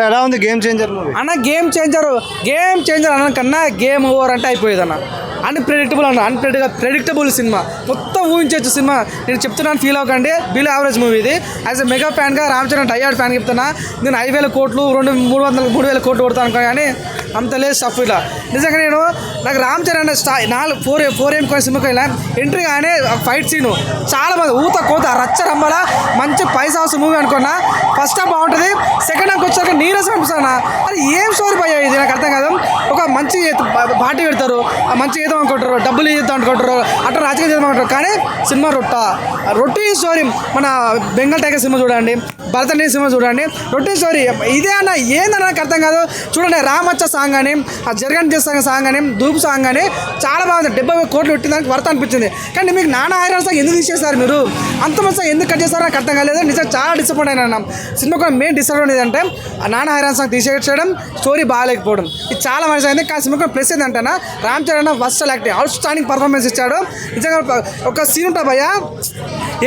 ఎలా ఉంది game changer movie? అన్న గేమ్ చేంజర్ గేమ్ చేంజర్ అన్న కన్నా గేమ్ ఓవర్ అంటే అయిపోయేది అన్న అన్ప్రెడిక్టబుల్ అన్న అన్ప్రెడిక్టబుల్ ప్రెడిక్టబుల్ సినిమా. మొత్తం ఊహించవచ్చు సినిమా. నేను చెప్తున్నాను ఫీల్ అవ్వకండి. బిల్ యావరేజ్ మూవీ ఇది. యాజ్ ఎ మెగా ఫ్యాన్గా రామ్ చరణ్ టైయార్డ్ ఫ్యాన్ చెప్తున్నా. నేను ఐదు వేల కోట్లు రెండు మూడు వందల మూడు వేల కోట్లు కొడతాను అనుకో కానీ అంత లేదు స్టఫ్ ఇలా. నిజంగా నేను నాకు రామ్ చరణ్ స్టా నాలుగు ఫోర్ ఫోర్ ఏం కొన్ని సినిమాకి వెళ్ళా ఎంట్రీ కానీ ఫైట్ సీను చాలా మంది ఊత కోత రచ్చ రంబల మంచి పైసా మూవీ అనుకున్నా ఫస్ట్ హాఫ్ బాగుంటుంది నీరసం అనిపిస్తున్నా అది ఏం స్టోరీ పోయా ఇది? నాకు అర్థం కాదు. మంచి పార్టీ పెడతారు. ఆ మంచి చేద్దాం అనుకుంటారు. డబ్బులు చేద్దాం అనుకుంటారు. అట్లా రాజకీయం చేద్దాం అనుకుంటారు. కానీ సినిమా రొట్ట. రొట్టి స్టోరీ మన బెంగాల్ టైగర్ సినిమా చూడండి భరతని సినిమా చూడండి. రొట్టి స్టోరీ ఇదే అన్న ఏందన్న నాకు అర్థం కాదు. చూడండి రామచ్చ సాంగ్ అని ఆ జరగని చేస్తాం సాంగ్ అని దూపు సాంగ్ అని చాలా బాగుంది. డెబ్బై కోట్లు పెట్టిందానికి వర్త అనిపించింది. కానీ మీకు నాన్న హైరాన్ సాంగ్ ఎందుకు తీసేశారు మీరు? అంత మంది ఎందుకు కట్ చేశారో నాకు అర్థం కాలేదు. నిజంగా చాలా డిసప్పాయింట్ అయినా సినిమా కూడా మెయిన్ డిసప్పాయింట్ ఏంటంటే ఆ నాన్న ఐరన్ సాంగ్ తీసేయడం స్టోరీ బాగాలేకపోవడం. ఇది చాలా మంచి అయింది కానీ సినిమా ప్లస్ ఏంటంటే Ram Charan first select outstanding performance ఇచ్చాడు. నిజంగా ఒక- ఒక సీన్ ఉంటుంది భయ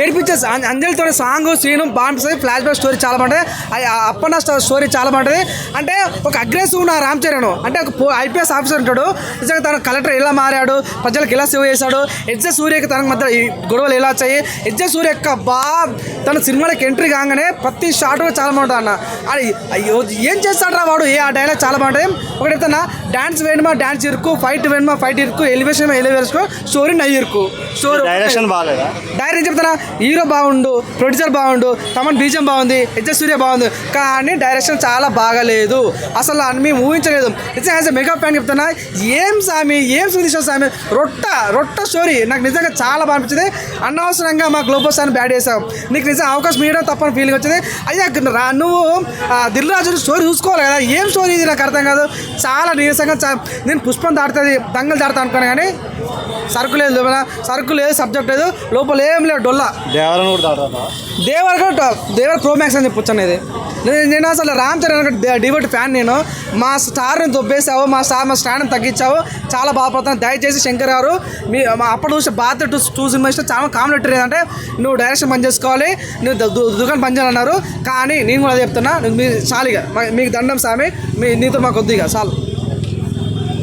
ఏడిపించే అంజలితో సాంగ్ సీను బాగుంటుంది ఫ్లాష్ బ్యాక్ స్టోరీ చాలా బాగుంటుంది ఆ- అప్పన్న స్టోరీ చాలా బాగుంటుంది అంటే ఒక అగ్రెసివ్ ఉన్న రామ్ చరణ్. అంటే ఒక ఐపీఎస్ ఆఫీసర్ ఉంటాడు. నిజంగా తన కలెక్టర్ ఎలా మారాడు ప్రజలకు ఎలా సేవ్ చేశాడు ఎడ్జ సూర్యకి తనకు మధ్య గొడవలు ఎలా వచ్చాయి ఎడ్జ సూర్య యొక్క బా తన సినిమాలకు ఎంట్రీ కాగానే ప్రతి షాట్ కూడా చాలా బాగుంటుంది అన్న. అది అయ్యో ఏం చేస్తాడు రా వాడు? ఏ ఆ డైలాగ్ చాలా బాగుంటుంది ఒకటి చెప్తున్నా డాన్స్ వేయడమా డాన్స్ ఇరుకు ఫైట్ వేయడమా ఫైట్ ఇరుకు ఎలివేషన్ ఎలివేషన్ స్టోరీ నయ్యి ఇరుకు స్టోరీ డైరెక్షన్ బాగాలేదా? డైరెక్ట్ చెప్తారా హీరో బాగుండు ప్రొడ్యూసర్ బాగుండు తమన్ బీజం బాగుంది హెచ్ సూర్య బాగుంది కానీ డైరెక్షన్ చాలా బాగాలేదు. అసలు మేము ఊహించలేదు. నిజంగా యాజ్ మెగా ఫ్యాన్ చెప్తున్నా ఏం సామి ఏం సుదీశ్వర స్వామి రొట్ట రొట్ట స్టోరీ నాకు నిజంగా చాలా బాగా అనిపించింది. అనవసరంగా మా గ్లోబల్ స్టార్ బ్యాడ్ చేసావు నీకు నిజంగా అవకాశం ఇవ్వడం తప్పని ఫీలింగ్ వచ్చింది. అయ్యా రా నువ్వు ఆ, దిల్రాజు స్టోరీ చూసుకోవాలి కదా. ఏం స్టోరీ ఇది నాకు అర్థం కాదు. చాలా నీరసంగా చా- నేను పుష్పం దాడుతుంది దంగలు దాడుతా అనుకున్నాను కానీ సరుకు లేదు లోపల. సరుకు లేదు సబ్జెక్ట్ లేదు లోపల ఏం లేదు డొల్లా. దేవరని కూడా దేవర్ కూడా దేవర్ ప్రోమాక్స్ అని చెప్పొచ్చు అనేది. నేను నేను అసలు రామ్ చరణ్ డివోట్ ఫ్యాన్ నేను. మా స్టార్ని దొబ్బేసావు మా స్టార్ మా స్టాండ్ని తగ్గించావు. చాలా బాధపడుతున్నాను దయచేసి శంకర్ గారు మీ మా అప్పుడు చూసి బాధ టూ టూ సినిమా చాలా కామెంట్ ఏంటంటే నువ్వు డైరెక్షన్ పని చేసుకోవాలి. నువ్వు దుకాణం పని చేయాలన్నారు కానీ నేను కూడా చెప్తున్నా. నువ్వు మీ చాలిగా మీకు దండం సామి. మీ నీతో మాకు వద్దు ఇక. చాలు.